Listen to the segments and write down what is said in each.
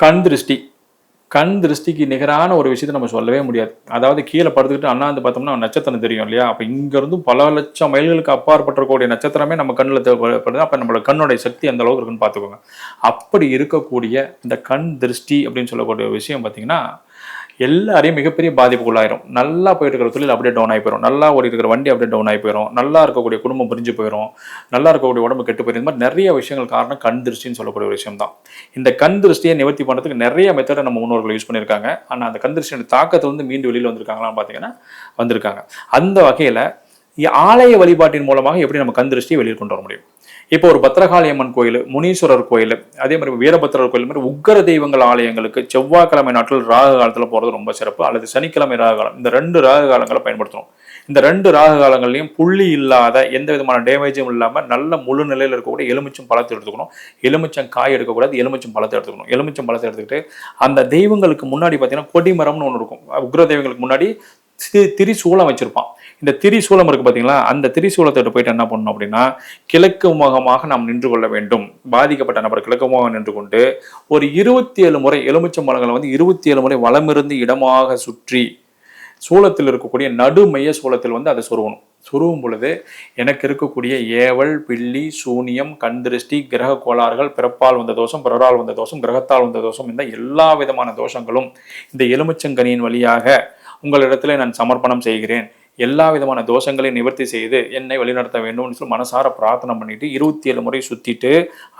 கண் திருஷ்டி. கண் திருஷ்டிக்கு நிகரான ஒரு விஷயத்தை நம்ம சொல்லவே முடியாது. அதாவது கீழே படுத்துக்கிட்டு அண்ணாந்து பார்த்தோம்னா நட்சத்திரம் தெரியும் இல்லையா? அப்போ இங்கேருந்து பல லட்சம் மைல்களுக்கு அப்பாற்பட்டிருக்கக்கூடிய நட்சத்திரமே நம்ம கண்ணில் தேவைப்படுது. அப்போ நம்மளோட கண்ணுடைய சக்தி அந்த அளவுக்கு இருக்குன்னு பார்த்துக்கோங்க. அப்படி இருக்கக்கூடிய இந்த கண் திருஷ்டி அப்படின்னு சொல்லக்கூடிய விஷயம் பார்த்தீங்கன்னா எல்லாரையும் மிகப்பெரிய பாதிப்புக்குள்ளாயிரும். நல்லா போயிட்டு இருக்கிற தொழில் அப்படியே டவுன் ஆகி போயிடும் நல்லா ஓடி இருக்கிற வண்டி அப்படியே டவுன் ஆகி போயிடும் நல்லா இருக்கக்கூடிய குடும்பம் பிரிஞ்சு போயிடும் நல்லா இருக்கக்கூடிய உடம்பு கெட்டு போயிடும் இந்த மாதிரி நிறைய விஷயங்கள் காரணம் கண் திருஷ்டின்னு சொல்லக்கூடிய ஒரு விஷயம் தான். இந்த கண் திருஷ்டியை நிவர்த்தி பண்ணுறதுக்கு நிறைய மெத்தடை நம்ம முன்னோர்கள் யூஸ் பண்ணியிருக்காங்க. ஆனால் அந்த கண் திருஷ்டியோட தாக்கத்தை வந்து மீண்டு வெளியில் வந்திருக்காங்களான்னு பார்த்தீங்கன்னா வந்திருக்காங்க. அந்த வகையில் ஆலய வழிபாட்டின் மூலமாக எப்படி நம்ம கண் திருஷ்டியை வெளியில் கொண்டு வர முடியும்? இப்போ ஒரு பத்திரகாளியம்மன் கோயில் முனீஸ்வரர் கோயில் அதே மாதிரி வீரபத்ரர் கோயில் மாதிரி உக்கர தெய்வங்கள் ஆலயங்களுக்கு செவ்வாய்க்கிழமை நாட்கள் ராகு காலத்தில் போகிறது ரொம்ப சிறப்பு. அல்லது சனிக்கிழமை ராகு காலம் இந்த ரெண்டு ராகு காலங்களை பயன்படுத்தணும். இந்த ரெண்டு ராகு காலங்கள்லையும் புள்ளி இல்லாத எந்த விதமான டேமேஜும் இல்லாமல் நல்ல முழு நிலையில் இருக்கக்கூடிய எலுமிச்சம் பழத்தை எடுத்துக்கணும். எலுமிச்சம் காய் எடுக்கக்கூடாது எலுமிச்சம் பழத்தை எடுத்துக்கணும். எலுமிச்சம் பழத்தை எடுத்துக்கிட்டு அந்த தெய்வங்களுக்கு முன்னாடி பார்த்தீங்கன்னா கொடிமரம்னு ஒன்று இருக்கும். உக்ர தெய்வங்களுக்கு முன்னாடி தி- திரிசூலம் வச்சிருப்பான். இந்த திரிசூலம் இருக்கு பார்த்தீங்களா அந்த திரிசூலத்தை போயிட்டு என்ன பண்ணணும் அப்படின்னா கிழக்கு முகமாக நாம் நின்று கொள்ள வேண்டும். பாதிக்கப்பட்ட நபர் கிழக்கு முகமாக நின்று கொண்டு ஒரு இருபத்தி ஏழு முறை எலுமிச்சம் பழங்களை வந்து இருபத்தி ஏழு முறை வளமிருந்து இடமாக சுற்றி சூலத்தில் இருக்கக்கூடிய நடுமைய சூலத்தில் வந்து அதை சொருகணும். சொருவும் பொழுது எனக்கு இருக்கக்கூடிய ஏவல் பில்லி சூனியம் கந்திருஷ்டி கிரக கோளாறுகள் பிறப்பால் வந்த தோஷம் பிறரால் வந்த தோஷம் கிரகத்தால் வந்த தோஷம் இந்த எல்லா விதமான தோஷங்களும் இந்த எலுமிச்சங்கனியின் வழியாக உங்களிடத்துல நான் சமர்ப்பணம் செய்கிறேன். எல்லா விதமான தோஷங்களையும் நிவர்த்தி செய்து என்னை வழிநடத்த வேண்டும்னு சொல்லி மனசார பிரார்த்தனை பண்ணிட்டு இருபத்தி ஏழு முறை சுத்திட்டு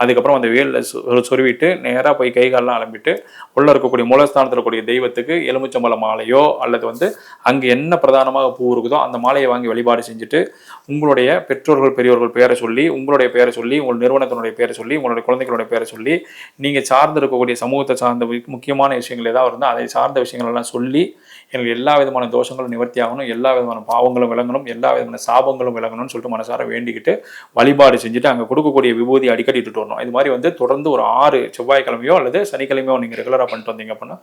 அதுக்கப்புறம் அந்த வேலில் சொ- சொருவிட்டு நேராக போய் கை காலெல்லாம் அலம்பிட்டு உள்ள இருக்கக்கூடிய மூலஸ்தானத்தில் இருக்கக்கூடிய தெய்வத்துக்கு எலுமிச்சம்பழ மாலையோ அல்லது வந்து அங்கே என்ன பிரதானமாக பூ இருக்குதோ அந்த மாலையை வாங்கி வழிபாடு செஞ்சுட்டு உங்களுடைய பெற்றோர்கள் பெரியோர்கள் பேரை சொல்லி உங்களுடைய பேரை சொல்லி உங்கள் நிறுவனத்தினுடைய பேரை சொல்லி உங்களுடைய குழந்தைகளுடைய பேரை சொல்லி நீங்கள் சார்ந்து இருக்கக்கூடிய சமூகத்தை சார்ந்த முக்கியமான விஷயங்கள் ஏதாவது இருந்தால் அதை சார்ந்த விஷயங்கள் எல்லாம் சொல்லி எனக்கு எல்லா விதமான தோஷங்களும் நிவர்த்தி ஆகணும் எல்லா விதமான பாவங்களும் விளங்கணும் எல்லா விதமான சாபங்களும் விளங்கணும்னு சொல்லிட்டு மனசார வேண்டிக்கிட்டு வழிபாடு செஞ்சுட்டு அங்கே கொடுக்கக்கூடிய விபூதி அடிக்கடி இட்டுட்டு வரணும். இது மாதிரி வந்து தொடர்ந்து ஒரு ஆறு செவ்வாய்க்கிழமையோ அல்லது சனிக்கிழமையோ நீங்கள் ரெகுலராக பண்ணிட்டு வந்தீங்க அப்படின்னா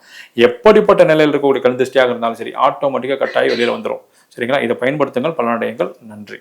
எப்படிப்பட்ட நிலையில் இருக்கக்கூடிய கல் திருஷ்டியாக இருந்தாலும் சரி ஆட்டோமேட்டிக்காக கட்டாயி வெளியில் வந்துடும் சரிங்களா? இதை பயன்படுத்துங்கள் பலனடையுங்கள். நன்றி.